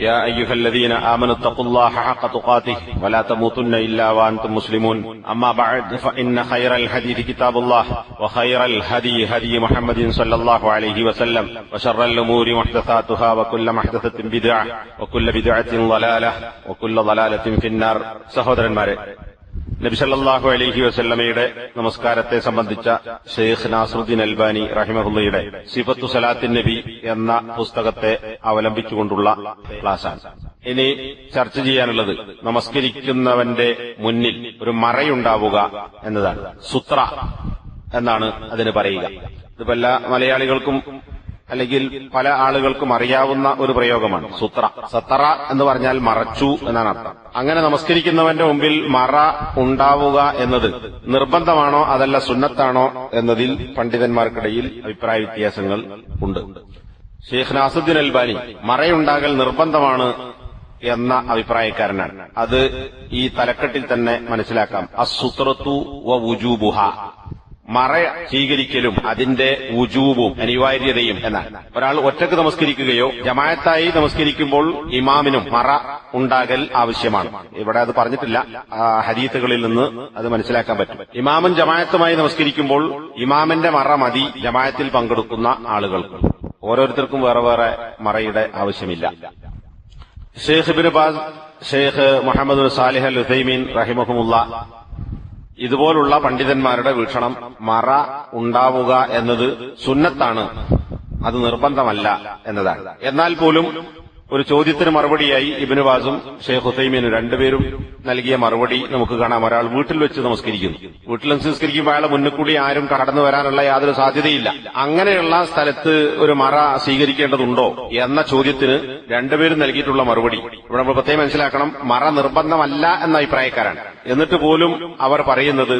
يا أيها الذين آمنوا اتقوا الله حق تقاته ولا تموتن إلا وأنتم مسلمون أما بعد فإن خير الحديث كتاب الله وخير الهدي هدي محمد صلى الله عليه وسلم وشر الأمور محدثاتها وكل محدثة بدعة وكل بدعة ضلالة وكل ضلالة في النار سهودر المارئ നബിസല്ലാഹു അലഹി വസല്ലമയുടെ നമസ്കാരത്തെ സംബന്ധിച്ച ഷെയ്ഖ് നാസറുദ്ദീൻ അൽബാനി റഹിമഹുല്ലയുടെ സിഫത്തു സലാത്തിൻ നബി എന്ന പുസ്തകത്തെ അവലംബിച്ചുകൊണ്ടുള്ള ക്ലാസാണ് ഇനി ചർച്ച ചെയ്യാനുള്ളത് നമസ്കരിക്കുന്നവന്റെ മുന്നിൽ ഒരു മറയുണ്ടാവുക എന്നതാണ്. സുത്ര എന്നാണ് അതിന് പറയുക. ഇതിപ്പോ എല്ലാ മലയാളികൾക്കും അല്ലെങ്കിൽ പല ആളുകൾക്കും അറിയാവുന്ന ഒരു പ്രയോഗമാണ്. സുത്ര. സത്തറ എന്ന് പറഞ്ഞാൽ മറച്ചു എന്നാണ് അർത്ഥം. അങ്ങനെ നമസ്കരിക്കുന്നവന്റെ മുമ്പിൽ മറ ഉണ്ടാവുക എന്നത് നിർബന്ധമാണോ അതല്ല സുന്നത്താണോ എന്നതിൽ പണ്ഡിതന്മാർക്കിടയിൽ അഭിപ്രായ വ്യത്യാസങ്ങൾ ഉണ്ട്. ഷെയ്ഖ് നാസുദ്ദീൻ അൽബാനി മറയുണ്ടാകൽ നിർബന്ധമാണ് എന്ന അഭിപ്രായക്കാരനാണ്. അത് ഈ തലക്കെട്ടിൽ തന്നെ മനസ്സിലാക്കാം. അസുത്രത്തു വ വുജൂബുഹ. മറ സ്വീകരിക്കലും അതിന്റെ ഉജൂബും അനിവാര്യതയും എന്നാണ്. ഒരാൾ ഒറ്റയ്ക്ക് നമസ്കരിക്കുകയോ ജമായത്തായി നമസ്കരിക്കുമ്പോൾ ഇമാമിനും മറ ഉണ്ടാകൽ ആവശ്യമാണ്. ഇവിടെ അത് പറഞ്ഞിട്ടില്ല. ഹരീത്തുകളിൽ നിന്ന് അത് മനസ്സിലാക്കാൻ പറ്റും. ഇമാമും ജമായത്തുമായി നമസ്കരിക്കുമ്പോൾ ഇമാമിന്റെ മറ മതി ജമായത്തിൽ പങ്കെടുക്കുന്ന ആളുകൾക്ക്. ഓരോരുത്തർക്കും വേറെ വേറെ മറയുടെ ആവശ്യമില്ല. Sheikh bin Baz Sheikh Muhammad Salih al Uthaymeen റഹിമഹുമുള്ള ഇതുപോലുള്ള പണ്ഡിതന്മാരുടെ വീക്ഷണം മറ ഉണ്ടാവുക എന്നത് സുന്നത്താണ്. അത് നിർബന്ധമല്ല എന്നതാണ്. എന്നാൽ പോലും ഒരു ചോദ്യത്തിന് മറുപടിയായി ഇബിന് ബാസും ഷെയ്ഖ് ഹുസൈമീനും രണ്ടുപേരും നൽകിയ മറുപടി നമുക്ക് കാണാം. ഒരാൾ വീട്ടിൽ വെച്ച് നമസ്കരിക്കുന്നു. വീട്ടിൽ നമസ്കരിക്കുമ്പോൾ അയാളെ മുന്നിൽ കൂടി ആരും കടന്നു വരാനുള്ള യാതൊരു സാധ്യതയില്ല. അങ്ങനെയുള്ള സ്ഥലത്ത് ഒരു മറ സ്വീകരിക്കേണ്ടതുണ്ടോ എന്ന ചോദ്യത്തിന് രണ്ടുപേരും നൽകിയിട്ടുള്ള മറുപടി. ഇവിടെ നമ്മൾ പ്രത്യേകം മനസ്സിലാക്കണം മറ നിർബന്ധമല്ല എന്ന അഭിപ്രായക്കാരാണ്. എന്നിട്ട് പോലും അവർ പറയുന്നത്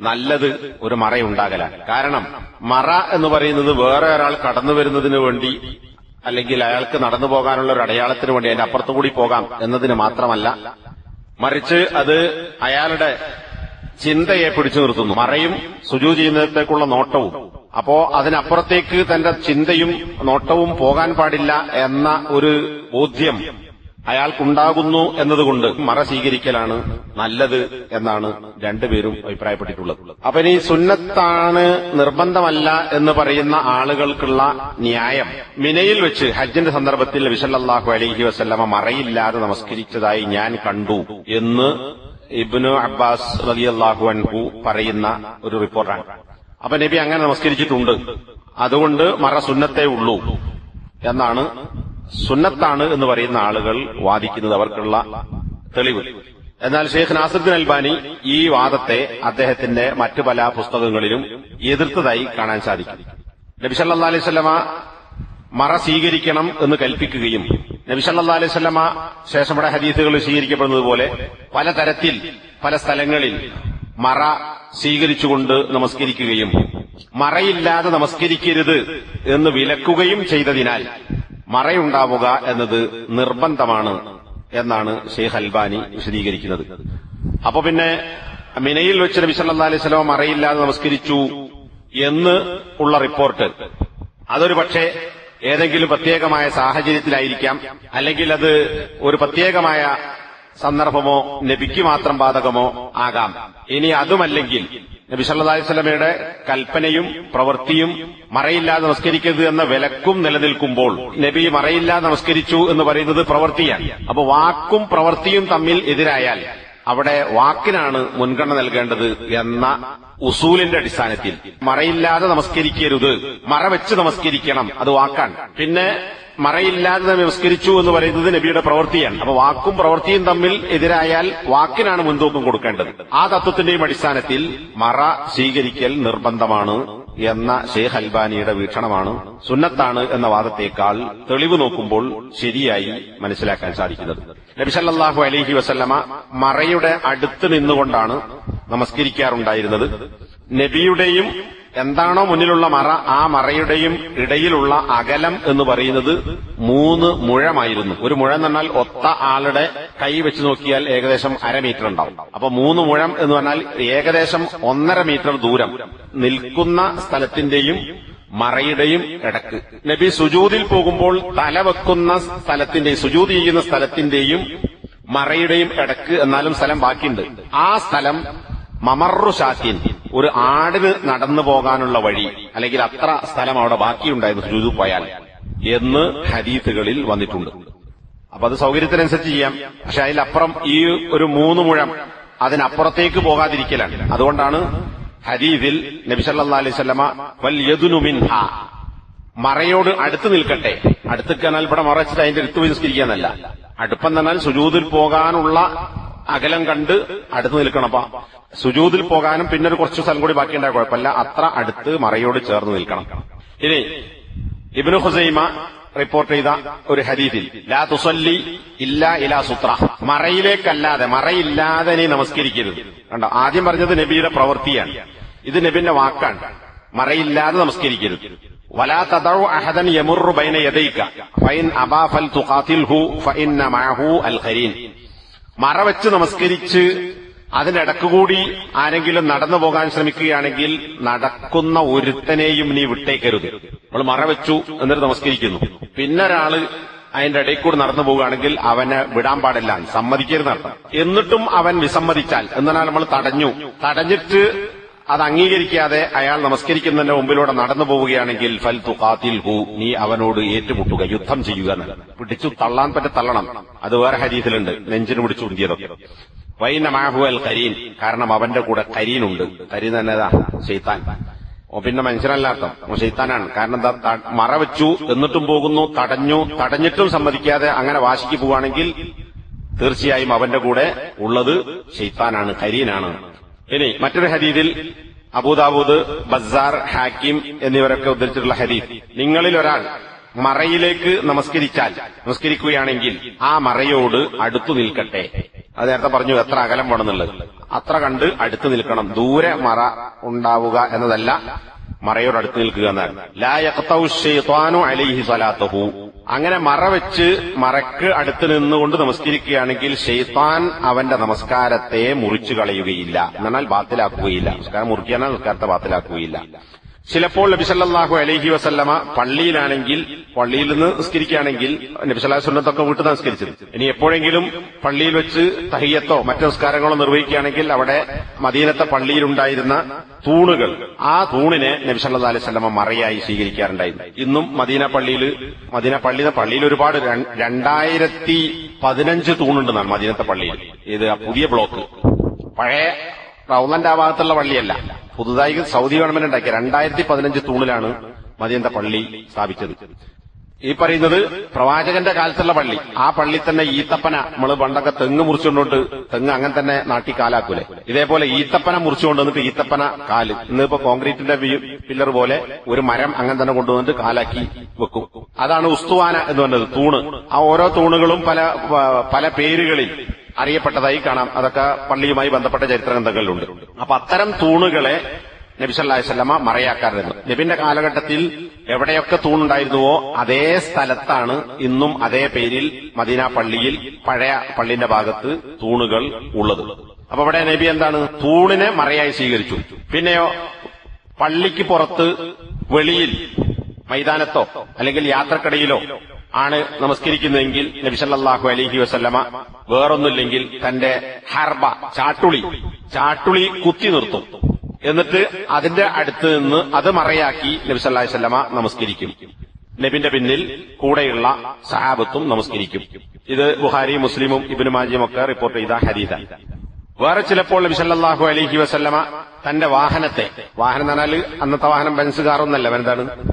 നല്ലത് ഒരു മറയുണ്ടാകലാണ്. കാരണം മറ എന്ന് പറയുന്നത് വേറെ ഒരാൾ കടന്നു വരുന്നതിന് വേണ്ടി അല്ലെങ്കിൽ അയാൾക്ക് നടന്നു പോകാനുള്ള ഒരു അടയാളത്തിന് വേണ്ടി അതിന്റെ അപ്പുറത്തുകൂടി പോകാം എന്നതിന് മാത്രമല്ല മറിച്ച് അത് അയാളുടെ ചിന്തയെ പിടിച്ചു നിർത്തുന്നു. മറയും സുജു ചെയ്യുന്നതിലേക്കുള്ള നോട്ടവും. അപ്പോ അതിനപ്പുറത്തേക്ക് തന്റെ ചിന്തയും നോട്ടവും പോകാൻ പാടില്ല എന്ന ഒരു ബോധ്യം അയാൾക്കുണ്ടാകുന്നു എന്നതുകൊണ്ട് മറ സ്വീകരിക്കലാണ് നല്ലത് എന്നാണ് രണ്ടുപേരും അഭിപ്രായപ്പെട്ടിട്ടുള്ളത്. അപ്പൊ ഇനി സുന്നത്താണ് നിർബന്ധമല്ല എന്ന് പറയുന്ന ആളുകൾക്കുള്ള ന്യായം. മിനയിൽ വെച്ച് ഹജ്ജിന്റെ സന്ദർഭത്തിൽ വിശല്ലാഹു അലഹി വസ്ല്ലമ മറയില്ലാതെ നമസ്കരിച്ചതായി ഞാൻ കണ്ടു എന്ന് ഇബ്നു അബ്ബാസ് റലിയല്ലാഹു അൻഹു പറയുന്ന ഒരു റിപ്പോർട്ടാണ്. അപ്പൊ നബി അങ്ങനെ നമസ്കരിച്ചിട്ടുണ്ട്. അതുകൊണ്ട് മറ സുന്നത്തേ ഉള്ളൂ എന്നാണ് സുന്നത്താണ് എന്ന് പറയുന്ന ആളുകൾ വാദിക്കുന്നത് അവർക്കുള്ള തെളിവ്. എന്നാൽ ഷെയ്ഖ് നാസറുദ്ദീൻ അൽബാനി ഈ വാദത്തെ അദ്ദേഹത്തിന്റെ മറ്റു പല പുസ്തകങ്ങളിലും എതിർത്തതായി കാണാൻ സാധിക്കും. നബി സല്ലാ അലൈഹി സ്വലമ മറ സ്വീകരിക്കണം എന്ന് കൽപ്പിക്കുകയും നബി സല്ലാ അലൈഹി സ്വലമ ശേഷം ഇവിടെ ഹദീസുകൾ സ്വീകരിക്കപ്പെടുന്നത് പോലെ പലതരത്തിൽ പല സ്ഥലങ്ങളിൽ മറ സ്വീകരിച്ചുകൊണ്ട് നമസ്കരിക്കുകയും മറയില്ലാതെ നമസ്കരിക്കരുത് എന്ന് വിലക്കുകയും ചെയ്തതിനാൽ മറയുണ്ടാവുക എന്നത് നിർബന്ധമാണ് എന്നാണ് ഷെയ്ഖ് അൽബാനി വിശദീകരിക്കുന്നത്. അപ്പൊ പിന്നെ മിനയിൽ വെച്ച് നബി സല്ലാ അലൈഹി സ്വലം മറയില്ലാതെ നമസ്കരിച്ചു എന്ന് ഉള്ള റിപ്പോർട്ട്. അതൊരു പക്ഷേ ഏതെങ്കിലും പ്രത്യേകമായ സാഹചര്യത്തിലായിരിക്കാം. അല്ലെങ്കിൽ അത് ഒരു പ്രത്യേകമായ സന്ദർഭമോ നബിക്ക് മാത്രം ബാധകമോ ആകാം. ഇനി അതുമല്ലെങ്കിൽ നബി സല്ലല്ലാഹു വസല്ലമയുടെ കൽപ്പനയും പ്രവൃത്തിയും മറയില്ലാതെ നമസ്കരിക്കരുത് എന്ന വിലക്കും നിലനിൽക്കുമ്പോൾ നബി മറയില്ലാതെ നമസ്കരിച്ചു എന്ന് പറയുന്നത് പ്രവൃത്തിയാണ്. അപ്പോൾ വാക്കും പ്രവൃത്തിയും തമ്മിൽ എതിരായാൽ അവിടെ വാക്കിനാണ് മുൻഗണന നൽകേണ്ടത് എന്ന ഉസൂലിന്റെ അടിസ്ഥാനത്തിൽ. മറയില്ലാതെ നമസ്കരിക്കരുത്. മറ വെച്ച് നമസ്കരിക്കണം. അത് വാക്കാണ്. പിന്നെ മറയില്ലാതെ നമസ്കരിച്ചു എന്ന് പറയുന്നത് നബിയുടെ പ്രവൃത്തിയാണ്. അപ്പൊ വാക്കും പ്രവൃത്തിയും തമ്മിൽ എതിരായാൽ വാക്കിനാണ് മുൻതൂക്കം കൊടുക്കേണ്ടത്. ആ തത്വത്തിന്റെയും അടിസ്ഥാനത്തിൽ മറ സ്വീകരിക്കൽ നിർബന്ധമാണ് എന്ന ഷെയ്ഖ് അൽബാനിയുടെ വീക്ഷണമാണ് സുന്നത്താണ് എന്ന വാദത്തേക്കാൾ തെളിവ് നോക്കുമ്പോൾ ശരിയായി മനസ്സിലാക്കാൻ സാധിക്കുന്നത്. നബിസല്ലാഹു അലഹി വസല്ലമ മറയുടെ അടുത്ത് നിന്നുകൊണ്ടാണ് നമസ്കരിക്കാറുണ്ടായിരുന്നത്. നബിയുടെയും എന്താണോ മുന്നിലുള്ള മറ ആ മറയുടെയും ഇടയിലുള്ള അകലം എന്ന് പറയുന്നത് മൂന്ന് മുഴമായിരുന്നു. ഒരു മുഴം എന്ന് പറഞ്ഞാൽ ഒത്ത ആളുടെ കൈ വെച്ച് നോക്കിയാൽ ഏകദേശം അര മീറ്റർ ഉണ്ടാവും. അപ്പൊ മൂന്ന് മുഴം എന്ന് പറഞ്ഞാൽ ഏകദേശം ഒന്നര മീറ്റർ ദൂരം നിൽക്കുന്ന സ്ഥലത്തിന്റെയും മറയുടെയും ഇടയ്ക്ക്. നബി സുജൂതിൽ പോകുമ്പോൾ തല വെക്കുന്ന സ്ഥലത്തിന്റെയും സുജൂത് ചെയ്യുന്ന സ്ഥലത്തിന്റെയും മറയുടെയും ഇടയ്ക്ക് എന്നാലും സ്ഥലം ബാക്കിയുണ്ട്. ആ സ്ഥലം മമറു ഷാത്തിൻ ഒരു ആടിന് നടന്നു പോകാനുള്ള വഴി അല്ലെങ്കിൽ അത്ര സ്ഥലം അവിടെ ബാക്കിയുണ്ടായിരുന്നു സുജൂത് പോയാൽ എന്ന് ഹരീത്തുകളിൽ വന്നിട്ടുണ്ട്. അപ്പൊ അത് സൗകര്യത്തിനനുസരിച്ച് ചെയ്യാം. പക്ഷെ അതിലപ്പുറം ഈ ഒരു മൂന്ന് മുഴം അതിനപ്പുറത്തേക്ക് പോകാതിരിക്കലാണ്. അതുകൊണ്ടാണ് ഹരീതിൽ നബിസല്ലാ അലൈഹി സ്വലമ വൽ മറയോട് അടുത്ത് നിൽക്കട്ടെ. അടുത്ത് കനാൽ ഇവിടെ മറച്ചിട്ട് അതിന്റെ അടുത്ത് വിനസ്കരിക്കാന്നല്ല നിസ്കരിക്കാന്നല്ല അടുപ്പം തന്നാൽ സുജൂതിൽ പോകാനുള്ള അകലം കണ്ട് അടുത്ത് നിൽക്കണം. സുജൂതിൽ പോകാനും പിന്നെ ഒരു കുറച്ച് സ്ഥലം കൂടി ബാക്കിയുണ്ടായ കുഴപ്പമില്ല. അത്ര അടുത്ത് മറയോട് ചേർന്ന് നിൽക്കണം. ഇനി ഇബ്നു ഹുസൈമ റിപ്പോർട്ട് ചെയ്ത ഒരു ഹദീദിൽ ലാ തുസല്ലി ഇല്ല ഇലാ സുത്ര. മറയിലേക്കല്ലാതെ മറയില്ലാതെ നീ നമസ്കരിക്കരുത്. കണ്ടോ? ആദ്യം പറഞ്ഞത് നബിയുടെ പ്രവൃത്തിയാണ്. ഇത് നബിന്റെ വാക്കാണ്. മറയില്ലാതെ നമസ്കരിക്കരുത്. വലാ തദഉ അഹദൻ യമുറു ബൈന യദൈക ഫൈൻ അബാ ഫൽ മഅഹു അൽ ഖരീൻ. മറ വെച്ച് നമസ്കരിച്ച് അതിനിടക്ക് കൂടി ആരെങ്കിലും നടന്നു പോകാൻ ശ്രമിക്കുകയാണെങ്കിൽ നടക്കുന്ന ഒരുത്തനെയും നീ വിട്ടേക്കരുത്. നമ്മൾ മറവെച്ചു എന്നിട്ട് നമസ്കരിക്കുന്നു. പിന്നെ ഒരാൾ അതിന്റെ ഇടയിൽ കൂടി നടന്നു പോവുകയാണെങ്കിൽ അവനെ വിടാൻ പാടില്ല. സമ്മതിക്കരുത് എന്നിട്ടും അവൻ വിസമ്മതിച്ചാൽ എന്നാൽ നമ്മൾ തടഞ്ഞു. തടഞ്ഞിട്ട് അത് അംഗീകരിക്കാതെ അയാൾ നമസ്കരിക്കുന്നതിന്റെ മുമ്പിലൂടെ നടന്നു പോവുകയാണെങ്കിൽ ഫൽ തുഖാത്തിൽ ഹു നീ അവനോട് ഏറ്റുമുട്ടുക യുദ്ധം ചെയ്യുക. പിടിച്ചു തള്ളാൻ പറ്റ തള്ളണം. അത് വേറെ ഹരീതിലുണ്ട് നെഞ്ചിന് പിടിച്ചു ഉന്തിയതൊക്കെ വൈന മാഹു അൽ കരീൻ കാരണം അവന്റെ കൂടെ കരീനുണ്ട് കരീൻ തന്നെതാ ഷെയ്ത്താൻ പിന്നെ മനുഷ്യനല്ലാത്ത ഷെയ്ത്താനാണ് കാരണം എന്താ ത- മറ വെച്ചു എന്നിട്ടും പോകുന്നു തടഞ്ഞു തടഞ്ഞിട്ടും സമ്മതിക്കാതെ അങ്ങനെ വാശിക്ക് പോവുകയാണെങ്കിൽ തീർച്ചയായും അവന്റെ കൂടെ ഉള്ളത് ശൈത്താനാണ് കരീനാണ് ഇനി മറ്റൊരു ഹദീദിൽ അബൂദാബൂദ് ബസാർ ഹാക്കിം എന്നിവരൊക്കെ ഉദ്ധരിച്ചിട്ടുള്ള ഹദീദ് നിങ്ങളിൽ ഒരാൾ മറയിലേക്ക് നമസ്കരിച്ചാൽ നമസ്കരിക്കുകയാണെങ്കിൽ ആ മറയോട് അടുത്തു നിൽക്കട്ടെ. അത് നേരത്തെ പറഞ്ഞു എത്ര അകലം വേണമെന്നുള്ളത്. അത്ര കണ്ട് അടുത്ത് നിൽക്കണം. ദൂരെ മറ ഉണ്ടാവുക എന്നതല്ല മറയോട് അടുത്ത് നിൽക്കുക എന്നാണ്. ലാ അലൈഹി സ്വലാത്തുഹു. അങ്ങനെ മറവെച്ച് മറക്ക് അടുത്ത് നിന്നുകൊണ്ട് നമസ്കരിക്കുകയാണെങ്കിൽ ഷെയ്ത്താൻ അവന്റെ നമസ്കാരത്തെ മുറിച്ചു കളയുകയില്ല. എന്നാൽ ബാത്തിലാക്കുകയില്ല. നമസ്കാരം മുറിക്കാനാൽ നമസ്കാരത്തെ ബാത്തിലാക്കുകയില്ല. ചിലപ്പോൾ നബിസല്ലാഹു അലഹി വസല്ലമ പള്ളിയിലാണെങ്കിൽ പള്ളിയിൽ നിന്ന് നിസ്കരിക്കുകയാണെങ്കിൽ നബിസല്ലാഹു സുന്നത്തൊക്കെ വീട്ടിൽ നിസ്കരിച്ചത്. ഇനി എപ്പോഴെങ്കിലും പള്ളിയിൽ വെച്ച് തഹിയത്തോ മറ്റു നിസ്കാരങ്ങളോ നിർവഹിക്കുകയാണെങ്കിൽ അവിടെ മദീനത്തെ പള്ളിയിലുണ്ടായിരുന്ന തൂണുകൾ ആ തൂണിനെ നബിസല്ലാ അലൈഹി സ്വലമ മറയായി സ്വീകരിക്കാറുണ്ടായിരുന്നു. ഇന്നും മദീന പള്ളിയിൽ മദീന പള്ളി പള്ളിയിൽ ഒരുപാട് രണ്ടായിരത്തി പതിനഞ്ച് തൂണുണ്ടെന്നാണ് മദീനത്തെ പള്ളിയിൽ. ഇത് പുതിയ ബ്ലോക്ക്. പഴയ റൗലന്റെ ആ ഭാഗത്തുള്ള പള്ളിയല്ല. പുതുതായി സൗദി ഗവൺമെന്റ് ഉണ്ടാക്കിയ രണ്ടായിരത്തി പതിനഞ്ച് തൂണിലാണ് മദീനത്തെ പള്ളി സ്ഥാപിച്ചത്. ഈ പറയുന്നത് പ്രവാചകന്റെ കാലത്തുള്ള പള്ളി. ആ പള്ളി തന്നെ ഈത്തപ്പന നമ്മൾ പണ്ടൊക്കെ തെങ്ങ് മുറിച്ചുകൊണ്ടോട്ട് തെങ്ങ് അങ്ങനെ തന്നെ നാട്ടി കാലാക്കൂലെ. ഇതേപോലെ ഈത്തപ്പന മുറിച്ചുകൊണ്ട് വന്നിട്ട് ഈത്തപ്പന കാൽ. ഇന്നിപ്പോ കോൺക്രീറ്റിന്റെ പില്ലർ പോലെ ഒരു മരം അങ്ങനെ തന്നെ കൊണ്ടുവന്നിട്ട് കാലാക്കി വെക്കും. അതാണ് ഉസ്തുവാന എന്ന് പറഞ്ഞത് തൂണ്. ആ ഓരോ തൂണുകളും പല പല പേരുകളിൽ അറിയപ്പെട്ടതായി കാണാം. അതൊക്കെ പള്ളിയുമായി ബന്ധപ്പെട്ട ചരിത്ര ഗ്രന്ഥങ്ങളിലുണ്ട് അപ്പൊ അത്തരം തൂണുകളെ നബി സല്ലല്ലാഹു അലൈഹി വസല്ലമ മറയാക്കാറുണ്ട് നബിന്റെ കാലഘട്ടത്തിൽ എവിടെയൊക്കെ തൂണുണ്ടായിരുന്നുവോ അതേ സ്ഥലത്താണ് ഇന്നും അതേ പേരിൽ മദീന പള്ളിയിൽ പഴയ പള്ളിന്റെ ഭാഗത്ത് തൂണുകൾ ഉള്ളത്. അപ്പൊ ഇവിടെ നബി എന്താണ്? തൂണിനെ മറയായി സ്വീകരിച്ചു. പിന്നെയോ പള്ളിക്ക് പുറത്ത് വെളിയിൽ മൈതാനത്തോ അല്ലെങ്കിൽ യാത്രക്കിടയിലോ ആണ് നമസ്കരിക്കുന്നതെങ്കിൽ നബിസല്ലാഹു അലഹി വസല്ലമ വേറൊന്നുമില്ലെങ്കിൽ തന്റെ ഹർബ ചാട്ടുളി ചാട്ടുളി കുത്തി നിർത്തും. എന്നിട്ട് അതിന്റെ അടുത്ത് നിന്ന് അത് മറയാക്കി നബി സല്ലല്ലാഹു അലൈഹി വസല്ലമ നമസ്കരിക്കും. നബിന്റെ പിന്നിൽ കൂടെയുള്ള സഹാബത്തും നമസ്കരിക്കും. ഇത് ബുഹാരി മുസ്ലിമും ഇബ്നു മാജിയും ഒക്കെ റിപ്പോർട്ട് ചെയ്ത ഹരീത വേറെ ചിലപ്പോൾ നബി സല്ലല്ലാഹു അലൈഹി വസല്ലമ തന്റെ വാഹനത്തെ വാഹനം എന്ന് പറഞ്ഞാൽ അന്നത്തെ വാഹനം ബെൻസ് കാറൊന്നല്ല കോ-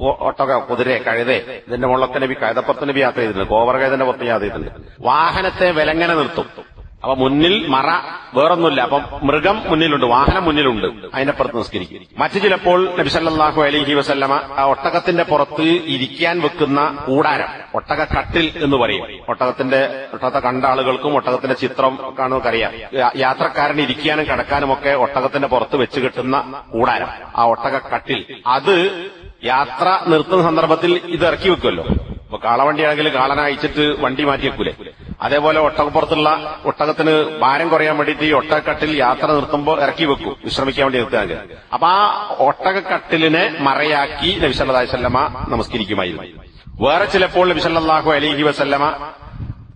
ഒട്ടക കുതിരെ കഴുതെ ഇതിന്റെ മുള്ളത്തിന് നബി കഴുതപ്പുറത്ത് നബി യാത്ര ചെയ്തിട്ടുണ്ട്. കോവർ കഴുതന്റെ പുറത്ത് യാത്ര ചെയ്തിട്ടുണ്ട്. വാഹനത്തെ വിലങ്ങനെ നിർത്തും. അപ്പൊ മുന്നിൽ മറ വേറൊന്നുമില്ല. അപ്പൊ മൃഗം മുന്നിലുണ്ട് വാഹനം മുന്നിലുണ്ട്. അതിന്റെ പുറത്ത് നിസ്കരിക്കും. മറ്റു ചിലപ്പോൾ നബിസല്ലാഹു അലൈഹി വസല്ലമ ആ ഒട്ടകത്തിന്റെ പുറത്ത് ഇരിക്കാൻ വെക്കുന്ന കൂടാരം ഒട്ടക കട്ടിൽ എന്ന് പറയും. ഒട്ടകത്തിന്റെ ഒട്ടകത്തെ കണ്ട ആളുകൾക്കും ഒട്ടകത്തിന്റെ ചിത്രം കാണുന്നവർക്ക് അറിയാം. യാത്രക്കാരൻ ഇരിക്കാനും കിടക്കാനും ഒക്കെ ഒട്ടകത്തിന്റെ പുറത്ത് വെച്ച് കിട്ടുന്ന കൂടാരം ആ ഒട്ടക കട്ടിൽ അത് യാത്ര നിർത്തുന്ന സന്ദർഭത്തിൽ ഇത് ഇറക്കി വെക്കുമല്ലോ. ഇപ്പൊ കാളവണ്ടിയാണെങ്കിൽ കാളനെ അയച്ചിട്ട് വണ്ടി മാറ്റി വെക്കൂലേ? അതേപോലെ ഒട്ടകപ്പുറത്തുള്ള ഒട്ടകത്തിന് ഭാരം കുറയാൻ വേണ്ടിയിട്ട് ഈ ഒട്ടകക്കട്ടിൽ യാത്ര നിർത്തുമ്പോൾ ഇറക്കി വെക്കും. വിശ്രമിക്കാൻ വേണ്ടി നിർത്തുക അപ്പൊ ആ ഒട്ടകക്കട്ടിലിനെ മറയാക്കി നബി സല്ലല്ലാഹു അലൈഹി വസല്ലമ നമസ്കരിക്കുമായിരുന്നു. വേറെ ചിലപ്പോൾ നബി സല്ലല്ലാഹു അലൈഹി വസല്ലമ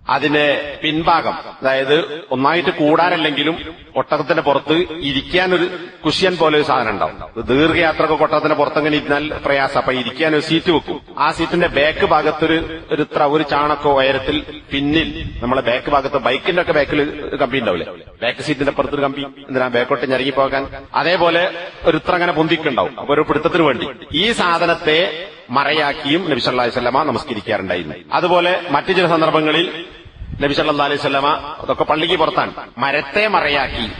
അതിന്റെ പിൻഭാഗം അതായത് ഒന്നായിട്ട് കൂടാനല്ലെങ്കിലും ഒട്ടകത്തിന്റെ പുറത്ത് ഇരിക്കാൻ ഒരു കുഷ്യൻ പോലെ ഒരു സാധനം ഉണ്ടാവും. ദീർഘയാത്രക്ക് ഒട്ടകത്തിന്റെ പുറത്തങ്ങനെ ഇരുന്നാൽ പ്രയാസം. അപ്പൊ ഇരിക്കാൻ ഒരു സീറ്റ് വെക്കും. ആ സീറ്റിന്റെ ബാക്ക് ഭാഗത്തൊരു ഒരു ഇത്ര ഒരു ചാണക്കോ ഉയരത്തിൽ പിന്നിൽ നമ്മളെ ബാക്ക് ഭാഗത്ത് ബൈക്കിന്റെ ഒക്കെ ബാക്കിൽ കമ്പി ഉണ്ടാവില്ലേ? ബാക്ക് സീറ്റിന്റെ പുറത്തൊരു കമ്പി. എന്തിനാ ബാക്കോട്ട് ഞെരങ്ങി പോകാൻ? അതേപോലെ ഒരു ഇത്ര അങ്ങനെ പൊന്തിക്കുണ്ടാവും അപ്പൊ ഒരു പിടുത്തത്തിന് വേണ്ടി. ഈ സാധനത്തെ മറയാക്കിയും നബി വസല്ലമ നമസ്കരിക്കാറുണ്ടായിരുന്നു. അതുപോലെ മറ്റു ചില സന്ദർഭങ്ങളിൽ നബി അലൈഹി സ്വല്ലമ അതൊക്കെ പള്ളിക്ക് പുറത്താണ്. മരത്തെ മറയാക്കി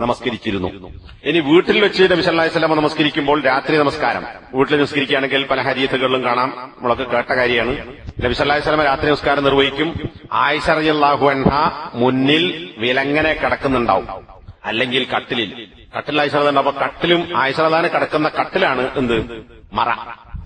നമസ്കരിച്ചിരുന്നു. ഇനി വീട്ടിൽ വെച്ച് നബി വസല്ലമ നമസ്കരിക്കുമ്പോൾ രാത്രി നമസ്കാരം. വീട്ടിൽ നമസ്കരിക്കുകയാണെങ്കിൽ പല ഹരീത്തുകളിലും കാണാം. നമ്മളൊക്കെ കേട്ട കാര്യമാണ്. നബി വസല്ലമ രാത്രി നമസ്കാരം നിർവഹിക്കും. ആയിഷ റളിയല്ലാഹു അൻഹ മുന്നിൽ വിലങ്ങനെ കിടക്കുന്നുണ്ടാവും. അല്ലെങ്കിൽ കട്ടിലിൽ. കട്ടിൽ ആയിഷറ അപ്പൊ കട്ടിലും ആയിഷറദാന് കിടക്കുന്ന കട്ടിലാണ് എന്ത്? മറ.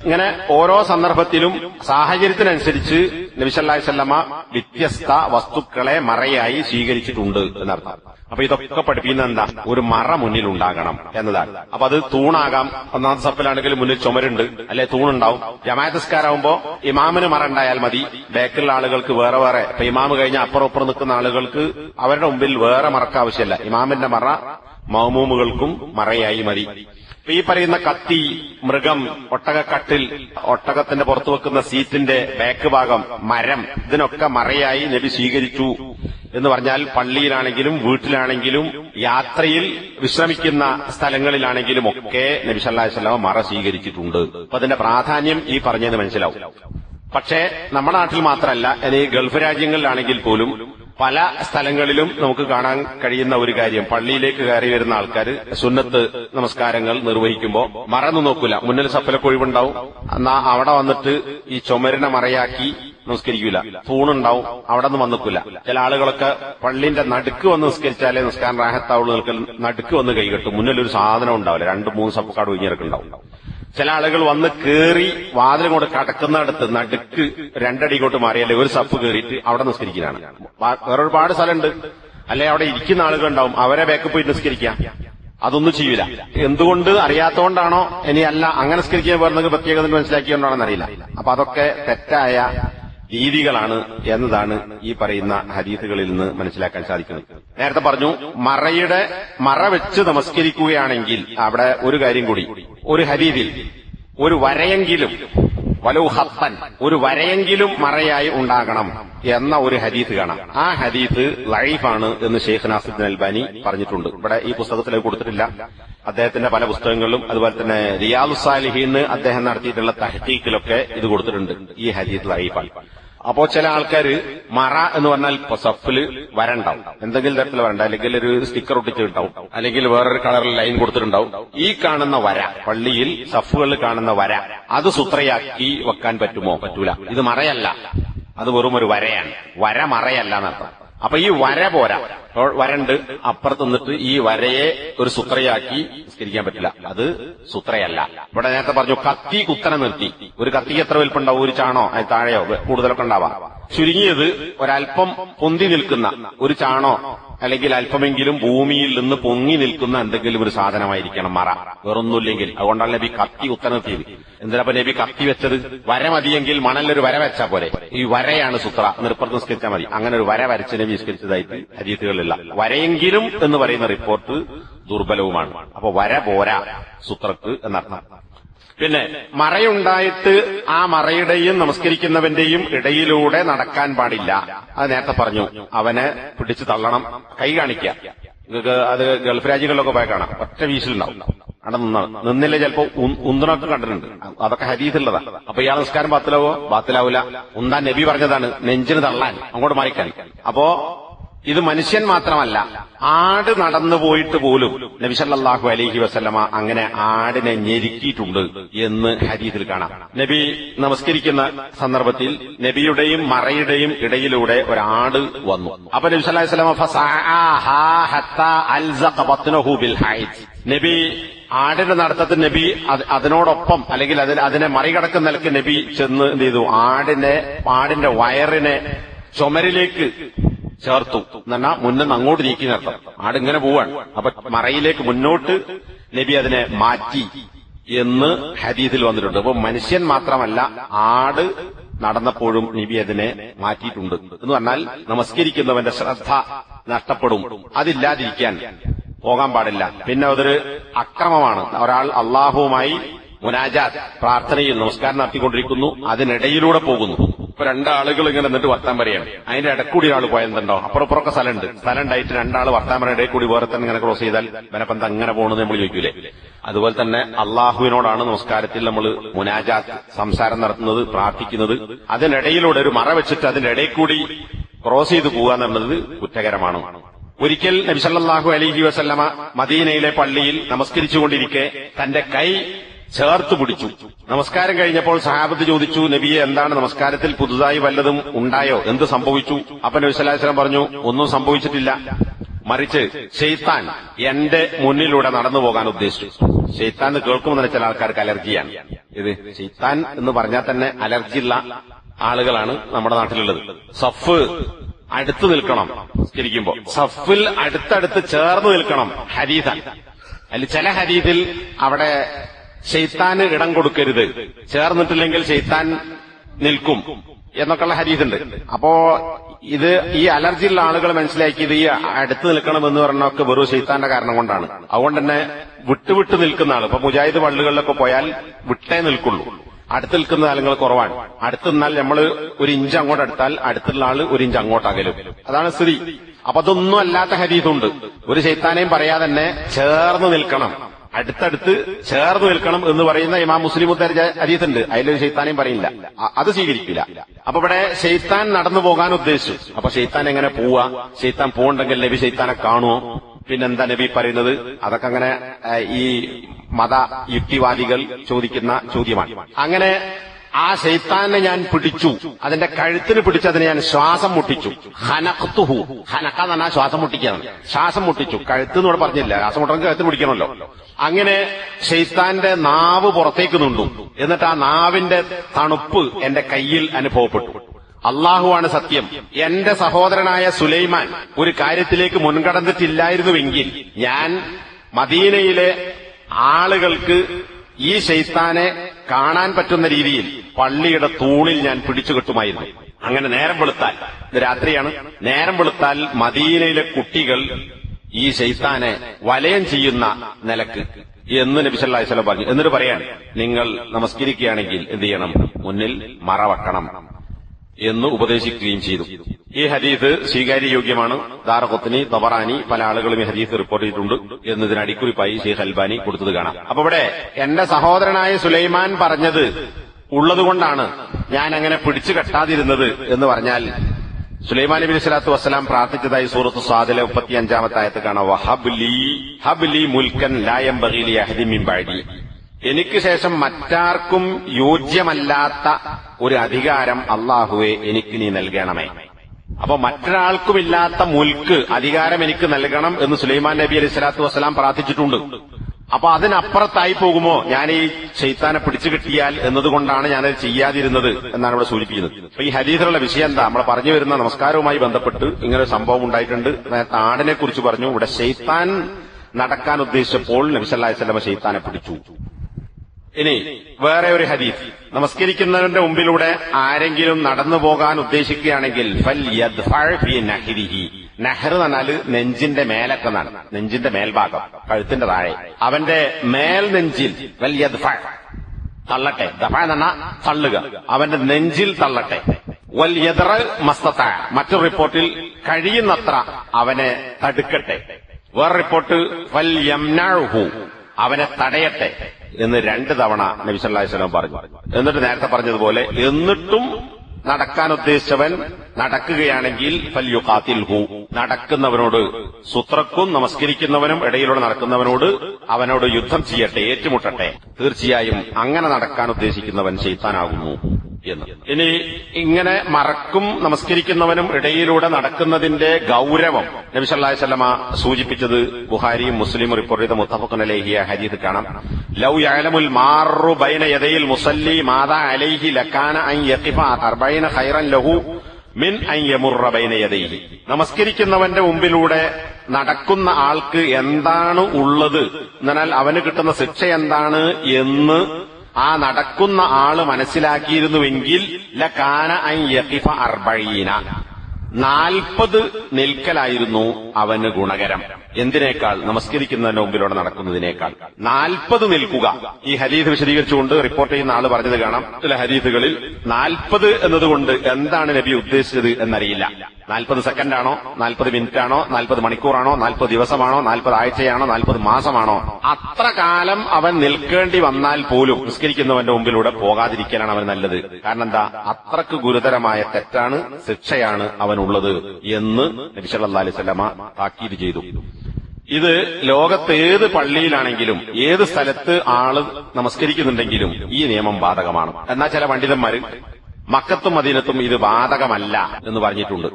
ഇങ്ങനെ ഓരോ സന്ദർഭത്തിലും സാഹചര്യത്തിനനുസരിച്ച് നബിസല്ലാഹി സ്വല്ലമ്മ വ്യത്യസ്ത വസ്തുക്കളെ മറയായി സ്വീകരിച്ചിട്ടുണ്ട് എന്നർത്ഥം. അപ്പൊ ഇതൊക്കെ പഠിപ്പിക്കുന്ന എന്താ? ഒരു മറ മുന്നിൽ ഉണ്ടാകണം എന്നതാണ്. അപ്പൊ അത് തൂണാകാം. ഒന്നാം സപ്പിലാണെങ്കിൽ മുന്നിൽ ചുമരുണ്ട്. അല്ലെ തൂണുണ്ടാവും. ജമാസ്കാരാകുമ്പോ ഇമാമിന് മറ ഉണ്ടായാൽ മതി. ബാക്കിലുള്ള ആളുകൾക്ക് വേറെ വേറെ. ഇപ്പൊ ഇമാമ് കഴിഞ്ഞ അപ്പുറം അപ്പുറം നിൽക്കുന്ന ആളുകൾക്ക് അവരുടെ മുമ്പിൽ വേറെ മറക്കാവശ്യമല്ല ഇമാമിന്റെ മറ മൗമൂമുകൾക്കും മറയായി മതി. ഈ പറയുന്ന കത്തി മൃഗം ഒട്ടകക്കട്ടിൽ ഒട്ടകത്തിന്റെ പുറത്തു വെക്കുന്ന സീറ്റിന്റെ ബാക്ക് ഭാഗം മരം ഇതിനൊക്കെ മറയായി നബി സ്വീകരിച്ചു എന്ന് പറഞ്ഞാൽ പള്ളിയിലാണെങ്കിലും വീട്ടിലാണെങ്കിലും യാത്രയിൽ വിശ്രമിക്കുന്ന സ്ഥലങ്ങളിലാണെങ്കിലും ഒക്കെ നബി അലൈഹി വസല്ലം മറ സ്വീകരിച്ചിട്ടുണ്ട്. അപ്പൊ അതിന്റെ പ്രാധാന്യം ഈ പറഞ്ഞത് മനസ്സിലാവും. പക്ഷേ നമ്മുടെ നാട്ടിൽ മാത്രമല്ല അല്ലെങ്കിൽ ഗൾഫ് രാജ്യങ്ങളിലാണെങ്കിൽ പോലും പല സ്ഥലങ്ങളിലും നമുക്ക് കാണാൻ കഴിയുന്ന ഒരു കാര്യം. പള്ളിയിലേക്ക് കയറി വരുന്ന ആൾക്കാർ സുന്നത്ത് നമസ്കാരങ്ങൾ നിർവഹിക്കുമ്പോൾ മറന്നു നോക്കൂല. മുന്നിൽ സപ്പലൊക്കെ ഒഴിവുണ്ടാവും. എന്നാ അവിടെ വന്നിട്ട് ഈ ചുമരിനെ മറയാക്കി നമസ്കരിക്കൂല. തൂണുണ്ടാവും. അവിടെ നിന്ന് വന്നിക്കൂല. ചില ആളുകളൊക്കെ പള്ളിന്റെ നടുക്ക് വന്ന് നിസ്കരിച്ചാലേ നിസ്കാരം റാഹത്താവുള്ളൂ നിൽക്കൽ നടുക്ക് വന്ന് കൈകെട്ടും മുന്നിൽ ഒരു സാധനം ഉണ്ടാവില്ല. രണ്ട് മൂന്ന് സപ്പക്കാട് ഒഴിഞ്ഞിറക്കുണ്ടാവും ചില ആളുകൾ വന്ന് കേറി വാതിലും കൊണ്ട് കടക്കുന്നിടത്ത് നടുക്ക് രണ്ടടി മാറിയല്ലേ ഒരു സപ്പ് കയറിയിട്ട് അവിടെ നിസ്കരിക്കലാണ് വാ- വേറെ ഒരുപാട് സ്ഥലമുണ്ട്. അല്ലെ അവിടെ ഇരിക്കുന്ന ആളുകൾ ഉണ്ടാവും. അവരെ ബാക്ക് പോയി നിസ്കരിക്കാം അതൊന്നും ചെയ്യൂല. എന്തുകൊണ്ട് അറിയാത്തോണ്ടാണോ ഇനി അല്ല അങ്ങനെ നിസ്കരിക്കാൻ പറഞ്ഞത് പ്രത്യേകത മനസ്സിലാക്കിയോണ്ടാണെന്ന് അറിയില്ല. അപ്പൊ അതൊക്കെ തെറ്റായ രീതികളാണ് എന്നതാണ് ഈ പറയുന്ന ഹദീസുകളിൽ നിന്ന് മനസ്സിലാക്കാൻ സാധിക്കുന്നത്. നേരത്തെ പറഞ്ഞു മറയുടെ മറ വെച്ച് നമസ്കരിക്കുകയാണെങ്കിൽ അവിടെ ഒരു കാര്യം കൂടി. ഒരു ഹരീതിൽ ഒരു വരയെങ്കിലും വലു ഹത്തൻ ഒരു വരയെങ്കിലും മറയായി ഉണ്ടാകണം എന്ന ഒരു ഹദീസ് കാണാം. ആ ഹദീസ് ലൈഫാണ് എന്ന് ഷെയ്ഖ് നാസിദ്ദീൻ അൽബാനി പറഞ്ഞിട്ടുണ്ട്. ഇവിടെ ഈ പുസ്തകത്തിൽ കൊടുത്തിട്ടില്ല. അദ്ദേഹത്തിന്റെ പല പുസ്തകങ്ങളിലും അതുപോലെ തന്നെ റിയാദ് അദ്ദേഹം നടത്തിയിട്ടുള്ള തഹ്തീക്കിലൊക്കെ ഇത് കൊടുത്തിട്ടുണ്ട്. ഈ ഹദീസ് ലൈഫാണ് അപ്പോ ചില ആൾക്കാര് മറ എന്ന് പറഞ്ഞാൽ ഇപ്പൊ സഫിൽ വരണ്ടാവും. എന്തെങ്കിലും തരത്തിൽ വരണ്ട. അല്ലെങ്കിൽ ഒരു സ്റ്റിക്കർ ഒട്ടിച്ചിട്ടുണ്ടാവും. അല്ലെങ്കിൽ വേറൊരു കളറിൽ ലൈൻ കൊടുത്തിട്ടുണ്ടാവും. ഈ കാണുന്ന വര പള്ളിയിൽ സഫുകളിൽ കാണുന്ന വര അത് സുത്രയാക്കി വെക്കാൻ പറ്റുമോ? പറ്റൂല. ഇത് മറയല്ല. അത് വെറും ഒരു വരയാണ്. വര മറയല്ല എന്നർത്ഥം. അപ്പൊ ഈ വര പോരാ. വരണ്ട്. അപ്പുറത്ത് നിന്നിട്ട് ഈ വരയെ ഒരു സുത്രയാക്കി നിസ്കരിക്കാൻ പറ്റില്ല. അത് സുത്രയല്ല. ഇവിടെ നേരത്തെ പറഞ്ഞു കത്തി കുത്തനെ നിർത്തി. ഒരു കത്തിക്ക് എത്ര വലിപ്പുണ്ടാവും? ഒരു ചാണോ? താഴെയോ? കൂടുതലൊക്കെ ഉണ്ടാവാം. ചുരുങ്ങിയത് ഒരല്പം പൊന്തി നിൽക്കുന്ന ഒരു ചാണോ? അല്ലെങ്കിൽ അല്പമെങ്കിലും ഭൂമിയിൽ നിന്ന് പൊങ്ങി നിൽക്കുന്ന എന്തെങ്കിലും ഒരു സാധനമായിരിക്കണം മറ. വേറൊന്നുമില്ലെങ്കിൽ. അതുകൊണ്ടാണ് നബി കത്തി ഉത്തരത്തിയത് എന്തിനാ നബി കത്തി വെച്ചത്? വര മതിയെങ്കിൽ മണലൊരു വര വെച്ചാ പോലെ ഈ വരയാണ് സുത്ര. നിർപ്പം നിസ്കരിച്ചാൽ മതി. അങ്ങനെ ഒരു വര വരച്ച് നബി നിസ്കരിച്ചതായിട്ട് ഹരീത്തുകളില്ല വരയെങ്കിലും എന്ന് പറയുന്ന റിപ്പോർട്ട് ദുർബലവുമാണ്. അപ്പൊ വര പോരാ സുത്രക്ക് എന്നർത്ഥം. പിന്നെ മറയുണ്ടായിട്ട് ആ മറയുടെയും നമസ്കരിക്കുന്നവന്റെയും ഇടയിലൂടെ നടക്കാൻ പാടില്ല. അത് നേരത്തെ പറഞ്ഞു അവനെ പിടിച്ചു തള്ളണം കൈ കാണിക്കുക അത് ഗൾഫ് രാജ്യങ്ങളിലൊക്കെ പോയി കാണാം. ഒറ്റ വീശിലുണ്ടാവും. അവിടെ നിന്നാണ് നിന്നില്ലേ ചിലപ്പോ ഉന്തണൊക്കെ കണ്ടിട്ടുണ്ട്. അതൊക്കെ ഹരീതുള്ളതാ അപ്പൊ ഇയാൾ നിസ്കാരം ബാത്തിലാവോ? ബാത്തിലാവൂല. ഉന്താൻ നബി പറഞ്ഞതാണ് നെഞ്ചിന് തള്ളാൻ അങ്ങോട്ട് മാറിക്കാൻ. അപ്പോ ഇത് മനുഷ്യൻ മാത്രമല്ല ആട് നടന്നു പോയിട്ട് പോലും നബിസല്ലാഹു അലഹി വസല്ലമ അങ്ങനെ ആടിനെ ഞെരുക്കിയിട്ടുണ്ട് എന്ന് ഹരീതിൽ കാണാം. നബി നമസ്കരിക്കുന്ന സന്ദർഭത്തിൽ നബിയുടെയും മറയുടെയും ഇടയിലൂടെ ഒരാട് വന്നു. അപ്പൊ നബി നബി ആടിന്റെ നടത്തത്തിൽ നബി അത് അതിനോടൊപ്പം അല്ലെങ്കിൽ അതിനെ മറികടക്കുന്ന നിലയ്ക്ക് നബി ചെന്ന് എന്ത് ചെയ്തു? ആടിനെ ആടിന്റെ വയറിനെ ചുമരിലേക്ക് ചേർത്തു. എന്നാ മുന്നിൽ അങ്ങോട്ട് ആട് ഇങ്ങനെ പോവാണ്. അപ്പൊ മറയിലേക്ക് മുന്നോട്ട് നബി അതിനെ മാറ്റി എന്ന് ഹദീസിൽ വന്നിട്ടുണ്ട്. അപ്പൊ മനുഷ്യൻ മാത്രമല്ല ആട് നടന്നപ്പോഴും നബി അതിനെ മാറ്റിയിട്ടുണ്ട്. എന്ന് പറഞ്ഞാൽ നമസ്കരിക്കുന്നവന്റെ ശ്രദ്ധ നഷ്ടപ്പെടും. അതില്ലാതിരിക്കാൻ പോകാൻ പാടില്ല. പിന്നെ അതൊരു അക്രമമാണ്. ഒരാൾ അള്ളാഹുവുമായി മുനാജാത്ത് പ്രാർത്ഥനയിൽ നമസ്കാരം നടത്തിക്കൊണ്ടിരിക്കുന്നു. അതിനിടയിലൂടെ പോകുന്നു. ഇപ്പൊ രണ്ടാളുകൾ ഇങ്ങനെ എന്നിട്ട് വർത്താൻ പറയാണ്. അതിന്റെ ഇടക്കൂടി ഒരാൾ പോയെന്നുണ്ടോ അപ്പുറപ്പുറമൊക്കെ സ്ഥലമുണ്ട്. സ്ഥലം ഉണ്ടായിട്ട് രണ്ടാൾ വർത്താൻ പറയാൻ ഇടയിൽ കൂടി വേറെ തന്നെ ഇങ്ങനെ ക്രോസ് ചെയ്താൽ വനപ്പന്ത അങ്ങനെ പോകണമെന്ന് നമ്മൾ ചോദിക്കൂലേ? അതുപോലെ തന്നെ അള്ളാഹുവിനോടാണ് നമസ്കാരത്തിൽ നമ്മൾ മുനാജാത്ത് സംസാരം നടത്തുന്നത് പ്രാർത്ഥിക്കുന്നത്. അതിനിടയിലൂടെ ഒരു മറ വെച്ചിട്ട് അതിന്റെ ഇടയിൽ കൂടി ക്രോസ് ചെയ്ത് പോകുക എന്നുള്ളത് കുറ്റകരമാണ്. ഒരിക്കൽ നബിസല്ലാഹു അലൈഹി വസല്ലമ മദീനയിലെ പള്ളിയിൽ നമസ്കരിച്ചുകൊണ്ടിരിക്കെ തന്റെ കൈ ചേർത്ത് പിടിച്ചു. നമസ്കാരം കഴിഞ്ഞപ്പോൾ സഹാബത്ത് ചോദിച്ചു നബിയെ എന്താണ് നമസ്കാരത്തിൽ പുതുതായി വല്ലതും ഉണ്ടായോ? എന്ത് സംഭവിച്ചു? അപ്പൻ വസല്ലം പറഞ്ഞു ഒന്നും സംഭവിച്ചിട്ടില്ല. മറിച്ച് ഷെയ്ത്താൻ എന്റെ മുന്നിലൂടെ നടന്നു പോകാൻ ഉദ്ദേശിച്ചു. ഷെയ്ത്താൻ എന്ന് കേൾക്കുമ്പോൾ ചില ആൾക്കാർക്ക് അലർജിയാണ്. ഇത് ഷെയ്ത്താൻ എന്ന് പറഞ്ഞാൽ തന്നെ അലർജി ഉള്ള ആളുകളാണ് നമ്മുടെ നാട്ടിലുള്ളത്. സഫ് അടുത്ത് നിൽക്കണം നിസ്കരിക്കുമ്പോ സഫിൽ അടുത്തടുത്ത് ചേർന്ന് നിൽക്കണം ഹരീതൻ അതിൽ ചില ഹരീതിൽ അവിടെ ഷെയ്ത്താന് ഇടം കൊടുക്കരുത്. ചേർന്നിട്ടില്ലെങ്കിൽ ഷെയ്ത്താൻ നിൽക്കും എന്നൊക്കെയുള്ള ഹരീതുണ്ട്. അപ്പോ ഇത് ഈ അലർജിയുള്ള ആളുകൾ മനസ്സിലാക്കിയത് ഈ അടുത്ത് നിൽക്കണം എന്ന് പറഞ്ഞൊക്കെ വെറും ശൈത്താന്റെ കാരണം കൊണ്ടാണ്. അതുകൊണ്ട് തന്നെ വിട്ടുവിട്ട് നിൽക്കുന്ന ആൾ ഇപ്പൊ മുജാഹിദ് പള്ളികളിലൊക്കെ പോയാൽ വിട്ടേ നിൽക്കുള്ളൂ. അടുത്ത് നിൽക്കുന്ന ആളുകൾ കുറവാണ്. അടുത്ത് നിന്നാൽ നമ്മൾ ഒരു ഇഞ്ച് അങ്ങോട്ട് അടുത്താൽ അടുത്തുള്ള ആൾ ഒരു ഇഞ്ച് അങ്ങോട്ട് അകലും. അതാണ് സ്ഥിതി. അപ്പൊ അതൊന്നും അല്ലാത്ത ഹരീതുണ്ട്. ഒരു ശൈത്താനെയും പറയാതെ തന്നെ ചേർന്ന് നിൽക്കണം. അടുത്തടുത്ത് ചേർന്ന് നിൽക്കണം എന്ന് പറയുന്ന ഇമാം മുസ്ലിം ഉദ്ധരിച്ച ഹരീതുണ്ട് അതിലൊരു ശൈത്താനേയും പറയില്ല അത് സ്വീകരിക്കില്ല. അപ്പൊ ഇവിടെ ഷെയ്ത്താൻ നടന്നു പോകാൻ ഉദ്ദേശിച്ചു. അപ്പൊ ശൈത്താൻ എങ്ങനെ പോവാ? ശൈത്താൻ പോകണ്ടെങ്കിൽ നബി ശൈത്താനെ കാണുമോ പിന്നെന്താ നബി പറയുന്നത്? അതൊക്കെ അങ്ങനെ ഈ മത യുക്തിവാദികൾ ചോദിക്കുന്ന ചോദ്യമാണ്. അങ്ങനെ ആ ശൈത്താനെ ഞാൻ പിടിച്ചു. അതിന്റെ കഴുത്തിന് പിടിച്ച് അതിനെ ഞാൻ ശ്വാസം മുട്ടിച്ചു. ഹനഖത്തുഹു ഹനക്ക എന്ന് പറഞ്ഞാൽ ശ്വാസം മുട്ടിക്കാണ് ശ്വാസം മുട്ടിച്ചു. കഴുത്ത് എന്ന് ഇവിടെ പറഞ്ഞില്ല. ശ്വാസം മുട്ടണമെങ്കിൽ കഴുത്ത് പിടിക്കണമല്ലോ. അങ്ങനെ ഷെയ്ത്താന്റെ നാവ് പുറത്തേക്ക് നിന്നു. എന്നിട്ട് ആ നാവിന്റെ തണുപ്പ് എന്റെ കയ്യിൽ അനുഭവപ്പെട്ടു. അള്ളാഹുവാണ് സത്യം. എന്റെ സഹോദരനായ സുലൈമാൻ ഒരു കാര്യത്തിലേക്ക് മുൻകടന്നിട്ടില്ലായിരുന്നുവെങ്കിൽ ഞാൻ മദീനയിലെ ആളുകൾക്ക് ഈ ശൈത്താനെ കാണാൻ പറ്റുന്ന രീതിയിൽ പള്ളിയുടെ തൂണിൽ ഞാൻ പിടിച്ചു കെട്ടുമായിരുന്നു. അങ്ങനെ നേരം വെളുത്താൽ ഇത് രാത്രിയാണ് നേരം വെളുത്താൽ മദീനയിലെ കുട്ടികൾ ഈ ശൈത്താനെ വലയം ചെയ്യുന്ന നിലയ്ക്ക് എന്ന് നബി സ്വലം പറഞ്ഞു. എന്നിട്ട് പറയാൻ നിങ്ങൾ നമസ്കരിക്കുകയാണെങ്കിൽ എന്ത് ചെയ്യണം? മുന്നിൽ മറ വെക്കണം എന്ന് ഉപദേശിക്കുകയും ചെയ്തു. ഈ ഹദീസ് സ്വീകാര്യയോഗ്യമാണ്. ദാറഖത്തിനി തബറാനി പല ആളുകളും ഈ ഹദീസ് റിപ്പോർട്ട് ചെയ്തിട്ടുണ്ട് എന്നതിന് അടിക്കുറിപ്പായി ഷെയ്ഖ് അൽബാനി കൊടുത്തത് കാണാം. അപ്പൊ ഇവിടെ എന്റെ സഹോദരനായ സുലൈമാൻ പറഞ്ഞത് ഉള്ളതുകൊണ്ടാണ് ഞാൻ അങ്ങനെ പിടിച്ചു കെട്ടാതിരുന്നത് എന്ന് പറഞ്ഞാൽ സുലൈമാൻ നബി സ്വലാത്തു വസ്സലാം പ്രാർത്ഥിച്ചതായി സൂറത്ത് സ്വാദിലെ മുപ്പത്തി അഞ്ചാമത്തെ ആയത്ത് കാണാം. ഹബ്ലി ഹബ്ലി മുൽക്കൻ ലായം ബഗീലി അഹദിമിൻ മിംബാഴി എനിക്ക് ശേഷം മറ്റാർക്കും യോജ്യമല്ലാത്ത ഒരു അധികാരം അള്ളാഹുവെ എനിക്ക് നീ നൽകണമേ. അപ്പൊ മറ്റൊരാൾക്കുമില്ലാത്ത മുൽക്ക് അധികാരം എനിക്ക് നൽകണം എന്ന് സുലൈമാൻ നബി അലൈഹി സ്വലാത്തു വസ്സലാം പ്രാർത്ഥിച്ചിട്ടുണ്ട്. അപ്പൊ അതിനപ്പുറത്തായി പോകുമോ? ഞാൻ ഈ ശൈത്താനെ പിടിച്ചു കിട്ടിയാൽ എന്നതുകൊണ്ടാണ് ഞാനത് ചെയ്യാതിരുന്നത് എന്നാണ് ഇവിടെ സൂചിപ്പിക്കുന്നത്. അപ്പൊ ഈ ഹരീതറുള്ള വിഷയം എന്താ? നമ്മൾ പറഞ്ഞു വരുന്ന നമസ്കാരവുമായി ബന്ധപ്പെട്ട് ഇങ്ങനെ ഒരു സംഭവം ഉണ്ടായിട്ടുണ്ട്. നേരത്തെ ആടിനെ കുറിച്ച് പറഞ്ഞു. ഇവിടെ ശൈത്താൻ നടക്കാൻ ഉദ്ദേശിച്ചപ്പോൾ നബിസല്ലാ സ്വലമ ശൈത്താനെ പിടിച്ചു. ഇനി വേറെ ഒരു ഹദീസ്. നമസ്കരിക്കുന്നവന്റെ മുമ്പിലൂടെ ആരെങ്കിലും നടന്നു പോകാൻ ഉദ്ദേശിക്കുകയാണെങ്കിൽ ഫൽ പറഞ്ഞാൽ നെഞ്ചിന്റെ മേലൊക്കെ നടന്നു നെഞ്ചിന്റെ മേൽഭാഗം കഴുത്തിന്റെ താഴെ. അവന്റെ മേൽ നെഞ്ചിൽ വൽ യദ്ഫ തള്ളട്ടെ. ദഫ തള്ളുക. അവന്റെ നെഞ്ചിൽ തള്ളട്ടെ. വൽ യദ്റ മസ്തത. മറ്റൊരു റിപ്പോർട്ടിൽ കഴിയുന്നത്ര അവനെ തടുക്കട്ടെ. വേറെ റിപ്പോർട്ട് വൽ അവനെ തടയട്ടെ. എന്ന് രണ്ട് തവണ നബി സല്ലല്ലാഹു പറഞ്ഞു. എന്നിട്ട് നേരത്തെ പറഞ്ഞതുപോലെ എന്നിട്ടും നടക്കാൻ ഉദ്ദേശിച്ചവൻ നടക്കുകയാണെങ്കിൽ ഫല്യുഖാത്തിൽ ഹു നടക്കുന്നവനോട് സുത്രക്കും നമസ്കരിക്കുന്നവനും ഇടയിലൂടെ നടക്കുന്നവനോട് അവനോട് യുദ്ധം ചെയ്യട്ടെ ഏറ്റുമുട്ടട്ടെ. തീർച്ചയായും അങ്ങനെ നടക്കാൻ ഉദ്ദേശിക്കുന്നവൻ ചെയ്ത്താനാകുന്നു എന്ന്. ഇനി ഇങ്ങനെ മറക്കും നമസ്കരിക്കുന്നവനും ഇടയിലൂടെ നടക്കുന്നതിന്റെ ഗൌരവം നബി സല്ലല്ലാഹു അലൈഹി വസല്ലമ സൂചിപ്പിച്ചത് ബുഹാരിയും മുസ്ലിം റിപ്പോർട്ട് ചെയ്ത മുത്തഫക്കുനലേഹിയ ഹരീത് കാണാം. ലൗ യഅലമുൽ മാറു ബൈന യദയിൽ മുസല്ലി മാദാ അലൈഹി ലക്കാന യഖിഫ അർബൈന ഖൈറൻ ലഹു മിൻ അൻ യമുറ ബൈന നമസ്കരിക്കുന്നവന്റെ മുമ്പിലൂടെ നടക്കുന്ന ആൾക്ക് എന്താണ് ഉള്ളത്? എന്നാൽ അവന് കിട്ടുന്ന ശിക്ഷ എന്താണ് എന്ന് ആ നടക്കുന്ന ആൾ മനസ്സിലാക്കിയിരുന്നുവെങ്കിൽ ലക്കാന യഖിഫ അർബഴീന. നാൽപ്പത് നിൽക്കലായിരുന്നു അവന് ഗുണകരം. എന്തിനേക്കാൾ? നമസ്കരിക്കുന്നതിന്റെ മുമ്പിലൂടെ നടക്കുന്നതിനേക്കാൾ. നാൽപ്പത് നിൽക്കുക. ഈ ഹരീത് വിശദീകരിച്ചുകൊണ്ട് റിപ്പോർട്ട് ചെയ്യുന്ന ആൾ പറഞ്ഞത് കാണാം. ചില ഹരീതുകളിൽ നാൽപ്പത് എന്നതുകൊണ്ട് എന്താണ് നബി ഉദ്ദേശിച്ചത് എന്നറിയില്ല. നാൽപ്പത് സെക്കൻഡാണോ? നാൽപ്പത് മിനിറ്റ് ആണോ നാൽപ്പത് മണിക്കൂറാണോ? നാൽപ്പത് ദിവസമാണോ? നാൽപ്പത് ആഴ്ചയാണോ? നാൽപ്പത് മാസമാണോ? അത്ര കാലം അവൻ നിൽക്കേണ്ടി വന്നാൽ പോലും നിസ്കരിക്കുന്നവന്റെ മുമ്പിലൂടെ പോകാതിരിക്കാനാണ് അവൻ നല്ലത്. കാരണം എന്താ? അത്രയ്ക്ക് ഗുരുതരമായ തെറ്റാണ് ശിക്ഷയാണ് അവനുള്ളത് എന്ന് നബി സല്ലല്ലാഹു അലൈഹി വസല്ലമ താക്കീത് ചെയ്തു. ഇത് ലോകത്ത് ഏത് പള്ളിയിലാണെങ്കിലും ഏത് സ്ഥലത്ത് ആൾ നമസ്കരിക്കുന്നുണ്ടെങ്കിലും ഈ നിയമം ബാധകമാണ്. എന്നാൽ ചില പണ്ഡിതന്മാർ മക്കത്തും മദീനത്തും ഇത് ബാധകമല്ല എന്ന് പറഞ്ഞിട്ടുണ്ട്.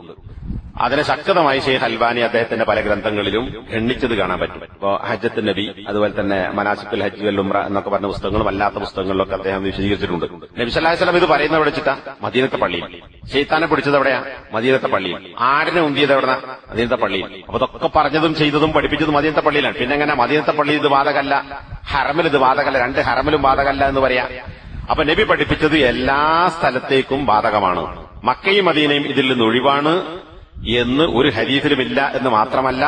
അതിനെ ശക്തമായി ഷെയ്ഖ് അൽബാനി അദ്ദേഹത്തിന്റെ പല ഗ്രന്ഥങ്ങളിലും എണ്ണിച്ചത് കാണാൻ പറ്റും. ഇപ്പോ ഹജ്ജത്ത് നബി അതുപോലെ തന്നെ മനാസിക്കുൽ ഹജ്ജ് അൽ ഉംറ എന്നൊക്കെ പറഞ്ഞ പുസ്തകങ്ങളും അല്ലാത്ത പുസ്തകങ്ങളിലൊക്കെ അദ്ദേഹം വിശദീകരിച്ചിട്ടുണ്ട്. നബി സല്ലല്ലാഹു അലൈഹി വസല്ലം ഇത് പറയുന്നത് എവിടെ വെച്ചിട്ടാ? മദീനത്തെ പള്ളിയിൽ. ഷെയ്ത്താനെ പിടിച്ചത് എവിടെയാ? മദീനത്തെ പള്ളിയിൽ. ആടിനെ ഉന്തിയത് എവിടെ മദീനത്തെ പള്ളിയിൽ. അപ്പൊ ഇതൊക്കെ പറഞ്ഞതും ചെയ്തതും പഠിപ്പിച്ചതും മദീനത്തെ പള്ളിയിലാണ്. പിന്നെ എങ്ങനെ? മദീനത്തെ പള്ളി ഇത് ബാധകല്ല ഹറമിൽ ഇത് ബാധകല്ല രണ്ട് ഹറമിലും ബാധകല്ല എന്ന് പറയാ. അപ്പൊ നബി പഠിപ്പിച്ചത് എല്ലാ സ്ഥലത്തേക്കും ബാധകമാണ് മക്കയും മദീനയും ഇതിൽ നിന്ന് ഒഴിവാണ്. എന്ന് ഒരു ഹരീഫിലുമില്ല എന്ന് മാത്രമല്ല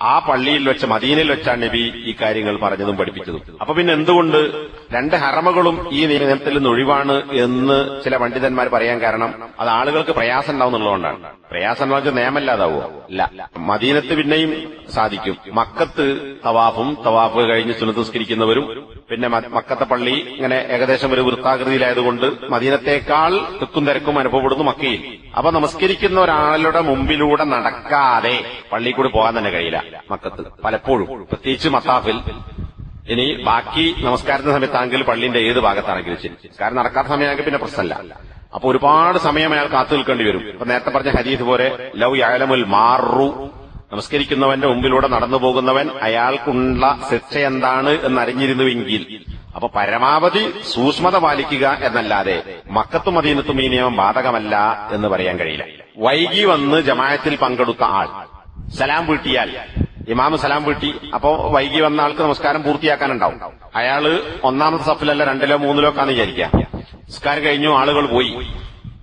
ആ പള്ളിയിൽ വെച്ച് മദീനയിൽ വെച്ചാണ് നബി ഈ കാര്യങ്ങൾ പറഞ്ഞതും പഠിപ്പിച്ചതും. അപ്പൊ പിന്നെ എന്തുകൊണ്ട് രണ്ട് ഹറമകളും ഈ നിയമത്തിൽ നിന്ന് ഒഴിവാണ് എന്ന് ചില പണ്ഡിതന്മാർ പറയാൻ കാരണം അത് ആളുകൾക്ക് പ്രയാസം ഉണ്ടാവുന്നുള്ളതുകൊണ്ടാണ്. പ്രയാസം എന്ന് വെച്ചാൽ നിയമല്ലാതാവോ ഇല്ല മദീനത്ത് പിന്നെയും സാധിക്കും. മക്കത്ത് തവാഫും തവാഫ് കഴിഞ്ഞ് സുനതസ്കരിക്കുന്നവരും പിന്നെ മക്കത്തെ പള്ളി ഇങ്ങനെ ഏകദേശം ഒരു വൃത്താകൃതിയിലായതുകൊണ്ട് മദീനത്തേക്കാൾ തെക്കും തിരക്കും അനുഭവപ്പെടുന്നു മക്കയിൽ. അപ്പൊ നമസ്കരിക്കുന്ന ഒരാളുടെ മുമ്പിലൂടെ നടക്കാതെ പള്ളിയിൽ കൂടി പോകാൻ തന്നെ കഴിയില്ല. മക്കത്ത്. പലപ്പോഴും. പ്രത്യേകിച്ച് മത്താഫിൽ. ഇനി ബാക്കി നമസ്കാരത്തിന്റെ സമയത്താണെങ്കിൽ പള്ളിന്റെ ഏത് ഭാഗത്താണെങ്കിലും ശരി. കാരണം നടക്കാത്ത സമയമാണെങ്കിൽ പിന്നെ പ്രശ്നമല്ല. അപ്പൊ ഒരുപാട് സമയം അയാൾ കാത്തു നിൽക്കേണ്ടി വരും. ഇപ്പൊ നേരത്തെ പറഞ്ഞ ഹരീത് പോലെ ലവ് യാലമുൽ മാറു. നമസ്കരിക്കുന്നവന്റെ മുമ്പിലൂടെ നടന്നു പോകുന്നവൻ അയാൾക്കുള്ള ശിക്ഷ എന്താണ് എന്നറിഞ്ഞിരുന്നുവെങ്കിൽ അപ്പൊ പരമാവധി സൂക്ഷ്മത പാലിക്കുക എന്നല്ലാതെ മക്കത്തും മദീനത്തും ഈ നിയമം ബാധകമല്ല എന്ന് പറയാൻ കഴിയില്ല. വൈകി വന്ന് ജമായത്തിൽ പങ്കെടുത്ത ആൾ സലാം വീട്ടിയാൽ. ഇമാമ് സലാം വീട്ടി. അപ്പോ വൈകി വന്ന ആൾക്ക് നമസ്കാരം പൂർത്തിയാക്കാനുണ്ടാവും. അയാൾ ഒന്നാമത്തെ സഫിലല്ല രണ്ടിലോ മൂന്നിലോ ഒക്കെ വിചാരിക്കുക. നമസ്കാരം കഴിഞ്ഞു ആളുകൾ പോയി.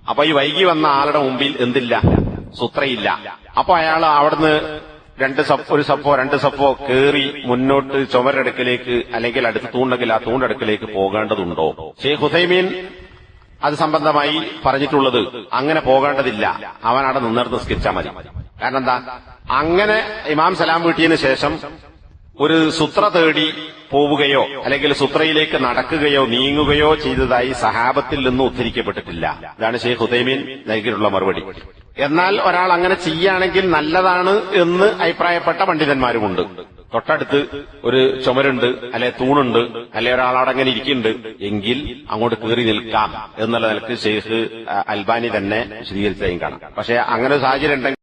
അപ്പൊ ഈ വൈകി വന്ന ആളുടെ മുമ്പിൽ എന്തില്ല? സുത്രയില്ല. അപ്പൊ അയാൾ അവിടുന്ന് രണ്ട് സഫ് ഒരു സഫോ രണ്ട് സഫോ കേറി മുന്നോട്ട് ചുമരടുക്കിലേക്ക് അല്ലെങ്കിൽ അടുത്ത് തൂണ്ടെങ്കിൽ ആ തൂണ്ടടുക്കിലേക്ക് പോകേണ്ടതുണ്ടോ? ഷെയ്ഖ് ഹുസൈമീൻ അത് സംബന്ധമായി പറഞ്ഞിട്ടുള്ളത് അങ്ങനെ പോകേണ്ടതില്ല. അവൻ അവിടെ നിന്നിടത്ത് നിസ്കരിച്ചാൽ മതി. കാരണം എന്താ? അങ്ങനെ ഇമാം സലാം വീട്ടിയതിനു ശേഷം ഒരു സുത്ര തേടി പോവുകയോ അല്ലെങ്കിൽ സുത്രയിലേക്ക് നടക്കുകയോ നീങ്ങുകയോ ചെയ്തതായി സഹാബത്തിൽ നിന്ന് ഉദ്ധരിക്കപ്പെട്ടിട്ടില്ല. ഇതാണ് ഷെയ്ഖ് ഹുദൈമീൻ നൽകിയിട്ടുള്ള മറുപടി. എന്നാൽ ഒരാൾ അങ്ങനെ ചെയ്യുകയാണെങ്കിൽ നല്ലതാണ് എന്ന് അഭിപ്രായപ്പെട്ട പണ്ഡിതന്മാരുമുണ്ട്. തൊട്ടടുത്ത് ഒരു ചുമരുണ്ട് അല്ലെ തൂണുണ്ട് അല്ലെ ഒരാളവിടെ അങ്ങനെ ഇരിക്കുന്നുണ്ട് എങ്കിൽ അങ്ങോട്ട് കയറി നിൽക്കാം എന്നുള്ള നിലയ്ക്ക് ഷെയ്ഖ് അൽബാനി തന്നെ വിശദീകരിച്ചതായും കാണാം. പക്ഷെ അങ്ങനെ സാഹചര്യം ഉണ്ടെങ്കിൽ